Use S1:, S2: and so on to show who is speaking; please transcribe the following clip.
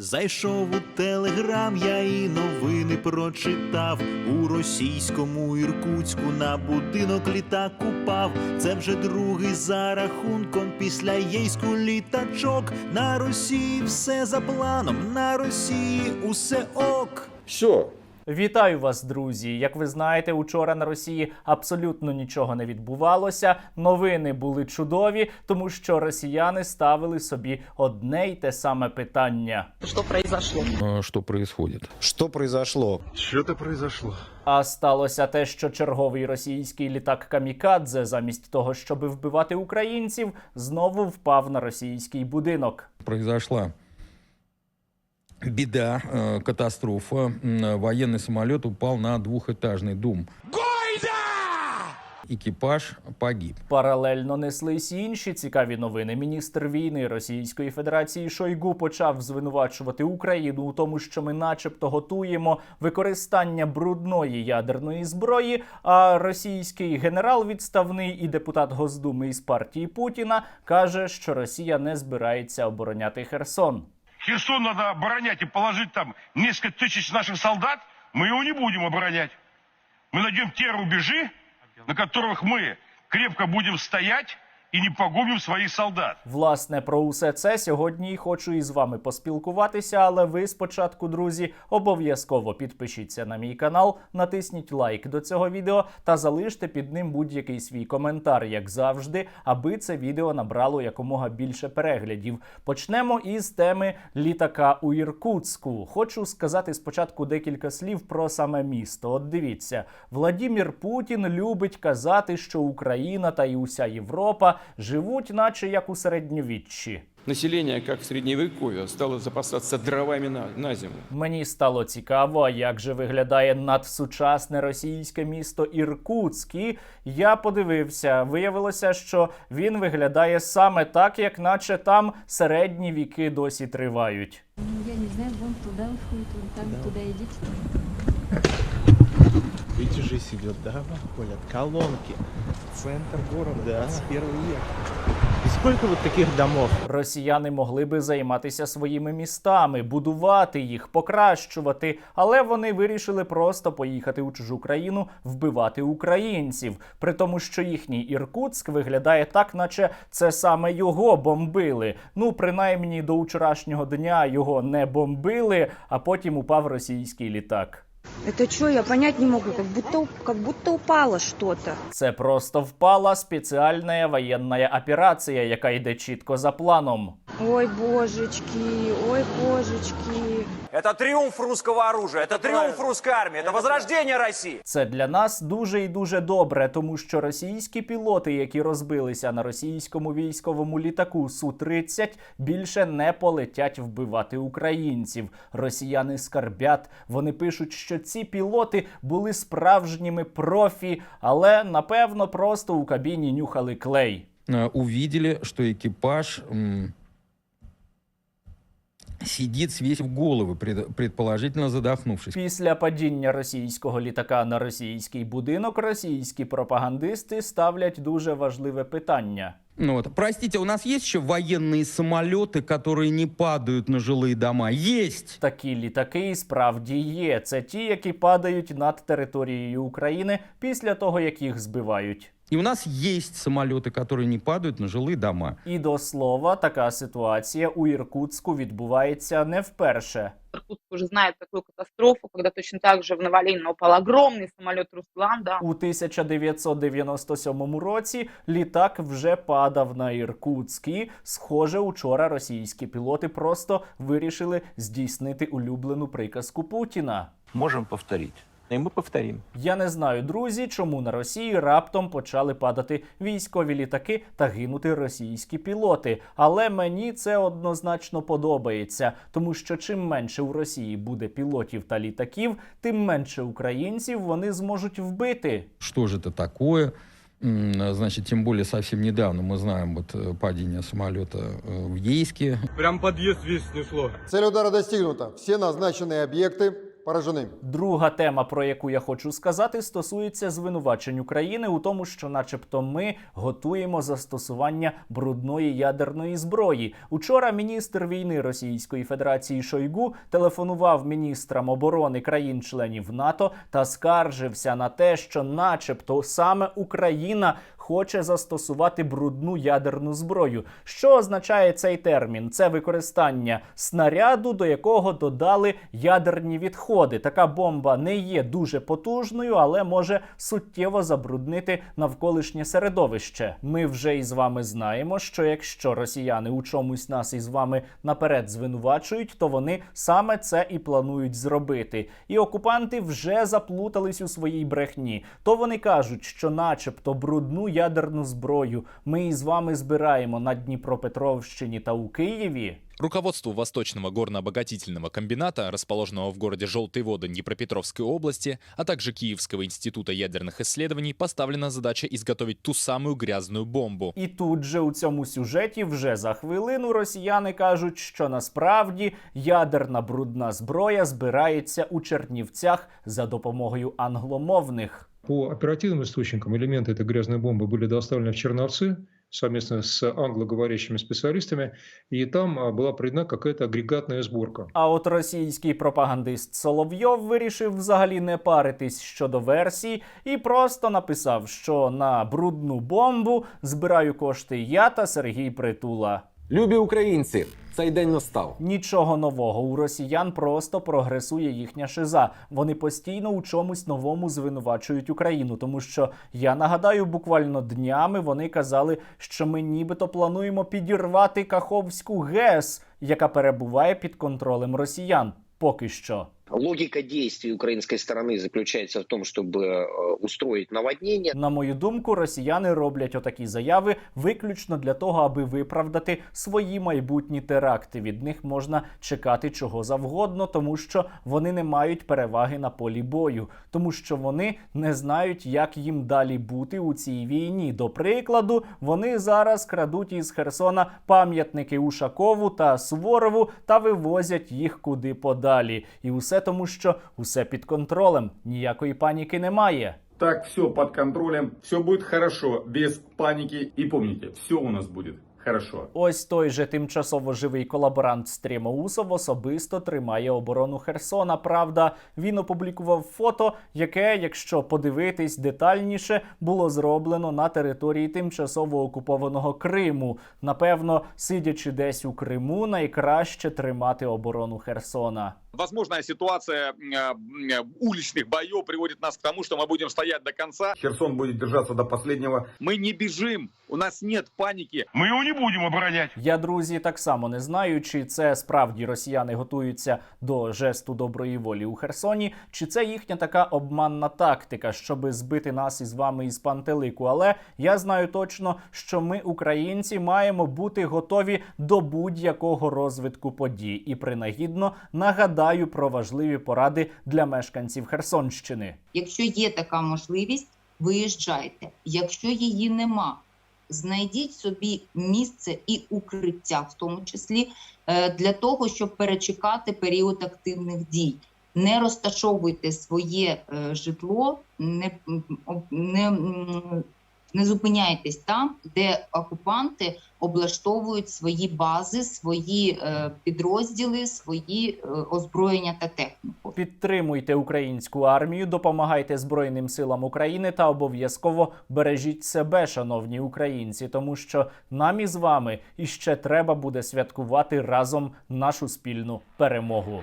S1: Зайшов у телеграм, я і новини прочитав. У російському Іркутську на будинок літак упав. Це вже другий за рахунком після єйську літачок. На Росії все за планом, на Росії усе ок.
S2: Все,
S3: Вітаю вас, друзі! Як ви знаєте, учора на Росії абсолютно нічого не відбувалося. Новини були чудові, тому що росіяни ставили собі одне й те саме питання.
S4: что произошло.
S5: Что происходит.
S6: Что произошло?
S7: Что-то произошло.
S3: А сталося те, що черговий російський літак Камікадзе, замість того, щоб вбивати українців, знову впав на російський будинок.
S5: Произошла беда, э, катастрофа. М, Военный самолет упал на двухэтажный дом. Экипаж погиб.
S3: Паралельно неслись й інші цікаві новини. Міністр війни Російської Федерації Шойгу почав звинувачувати Україну у тому, що ми, начебто, готуємо використання брудної ядерної зброї. А російський генерал відставний і депутат Госдуми із партії Путіна каже, що Росія не збирається обороняти Херсон.
S7: Херсон надо оборонять и положить там несколько тысяч наших солдат. Мы его не будем оборонять. Мы найдем те рубежи, на которых мы крепко будем стоять и не погубим своих солдат.
S3: Власне, про усе це сьогодні й хочу із вами поспілкуватися, але ви спочатку, друзі, обов'язково підпишіться на мій канал, натисніть лайк до цього відео та залиште під ним будь-який свій коментар, як завжди, аби це відео набрало якомога більше переглядів. Почнемо із теми літака у Іркутську. Хочу сказати спочатку декілька слів про саме місто. От дивіться, Владімір Путін любить казати, що Україна та й уся Європа живуть, наче як у середньовіччі.
S8: Население, как в средневековье, стало запасаться дровами на, на зиму.
S3: Мені стало цікаво, як же виглядає надсучасне російське місто Іркутськ. І я подивився, виявилося, що він виглядає саме так, як наче там середні віки досі тривають.
S9: Ну, я не знаю, вон туда входит, вон там, туда идите.
S10: Видите, жизнь идет, да, ходят колонки. Центр города, 21 век. И сколько вот таких домов?
S3: Росіяни могли би займатися своїми містами, будувати їх, покращувати, але вони вирішили просто поїхати у чужу країну, вбивати українців. При тому, що їхній Іркутськ виглядає так, наче це саме його бомбили. Ну, принаймні до вчорашнього дня його не бомбили, а потім упав російський літак.
S4: Это что, я понять не могу, как будто, как будто упало что-то.
S3: Це просто впала спеціальна воєнна операція, яка йде чітко за планом.
S4: Ой, божечки, ой, божечки.
S11: Это триумф русского оружия, это триумф русской армии, это возрождение России.
S3: Це для нас дуже і дуже добре, тому що російські пілоти, які розбилися на російському військовому літаку су 30 більше не полетять вбивати українців. Росіяни скарбять. Вони пишуть, що ці пілоти були справжніми профі, але напевно просто у кабіні нюхали клей.
S5: Э, Увидели, что экипаж м, сидит, свесив головы, пред- предположительно задохнувшись.
S3: Після падіння російського літака на російський будинок російські пропагандисти ставлять дуже важливе питання.
S5: Ну вот, простите, у нас есть еще военные самолеты, которые не падают на жилые дома? Есть!
S3: Такі літаки і справді є. Це ті, які падають над територією України після того, як їх збивають.
S5: И у нас есть самолеты, которые не падают на жилые дома.
S3: І до слова, така ситуація у Іркутську відбувається не вперше.
S4: Иркутск уже знает такую катастрофу, когда точно так же в Новолино упал огромный самолет Руслан, да.
S3: У 1997 році літак вже падав на Іркутськ. І, схоже, учора російські пілоти просто вирішили здійснити улюблену приказку Путіна.
S11: Можем повторить. И мы повторим.
S3: Я не знаю, друзі, чому на Росії раптом почали падати військові літаки та гинути російські пілоти. Але мені це однозначно подобається, тому що чим менше у Росії буде пілотів та літаків, тим менше українців вони зможуть вбити.
S5: Что же это такое? М, Значит, тем более совсем недавно мы знаем вот э, падение самолета э, в Ейске.
S10: Прям подъезд весь снесло.
S6: Цель удара достигнута. Все назначенные объекты
S2: поражены.
S3: Друга тема, про яку я хочу сказати, стосується звинувачень України у тому, що, начебто, ми готуємо застосування брудної ядерної зброї. Учора міністр війни Російської Федерації Шойгу телефонував міністрам оборони країн-членів НАТО та скаржився на те, що, начебто, саме Україна хоче застосувати брудну ядерну зброю. Що означає цей термін? Це використання снаряду, до якого додали ядерні відходи. Така бомба не є дуже потужною, але може суттєво забруднити навколишнє середовище. Ми вже із вами знаємо, що якщо росіяни у чомусь нас із вами наперед звинувачують, то вони саме це і планують зробити. І окупанти вже заплутались у своїй брехні. То вони кажуть, що, начебто, брудну ядерну зброю ми із вами збираємо на Дніпропетровщині та у Києві.
S6: Руководству Восточного горно-обогатительного комбината, расположенного в городе Желтые воды Днепропетровской области, а также Киевского института ядерных исследований, поставлена задача изготовить ту самую грязную бомбу.
S3: І тут же у цьому сюжеті вже за хвилину росіяни кажуть, що насправді ядерна брудна зброя збирається у Чернівцях за допомогою англомовних.
S12: По оперативным источникам элементы этой грязной бомбы были доставлены в Черновцы совместно с англоговорящими специалистами, и там а, была проведена какая-то агрегатная сборка.
S3: А от російський пропагандист Соловйов вирішив взагалі не паритись щодо версій і просто написав, що на брудну бомбу збираю кошти я та Сергій Притула.
S13: Любі українці, цей день настав.
S3: Нічого нового у росіян просто прогресує їхня шиза. Вони постійно у чомусь новому звинувачують Україну, тому що я нагадаю, буквально днями вони казали, що ми нібито плануємо підірвати Каховську ГЕС, яка перебуває під контролем росіян. Поки що.
S14: Логика действий украинской стороны заключается в том, чтобы э, устроить наводнение.
S3: На мою думку, росіяни роблять отакі заяви виключно для того, аби виправдати свої майбутні теракти. Від них можна чекати чого завгодно, тому що вони не мають переваги на полі бою, тому що вони не знають, як їм далі бути у цій війні. До прикладу, вони зараз крадуть із Херсона пам'ятники Ушакову та Суворову та вивозять їх куди подалі. І усе тому, що усе під контролем, ніякої паніки немає.
S15: Так, все под контролем, все будет хорошо, без паники. И помните, все у нас будет хорошо.
S3: Ось той же тимчасово живий колаборант Стрімоусов особисто тримає оборону Херсона. Правда, він опублікував фото, яке, якщо подивитись детальніше, було зроблено на території тимчасово окупованого Криму. Напевно, сидячи десь у Криму, найкраще тримати оборону Херсона.
S16: Возможная ситуация э, э, уличных боев приводит нас к тому, что мы будем стоять до конца.
S15: Херсон будет держаться до последнего.
S16: Мы не бежим, у нас нет паники.
S7: Мы его не будем оборонять.
S3: Я, друзі, так само не знаю, чи це справді росіяни готуються до жесту доброї волі у Херсоні, чи це їхня така обманна тактика, щоб збити нас із вами із пантелику. Але я знаю точно, що ми, українці, маємо бути готові до будь-якого розвитку подій і принагідно нагадаю про важливі поради для мешканців Херсонщини.
S17: Якщо є така можливість, виїжджайте. Якщо її нема, знайдіть собі місце і укриття, в тому числі е, для того, щоб перечекати період активних дій. Не розташовуйте своє е, житло, не, не, не зупиняйтесь там, де окупанти облаштовують свої бази, свої е, підрозділи, свої е, озброєння та техніку.
S3: Підтримуйте українську армію, допомагайте Збройним силам України та обов'язково бережіть себе, шановні українці, тому що нам із вами іще треба буде святкувати разом нашу спільну перемогу.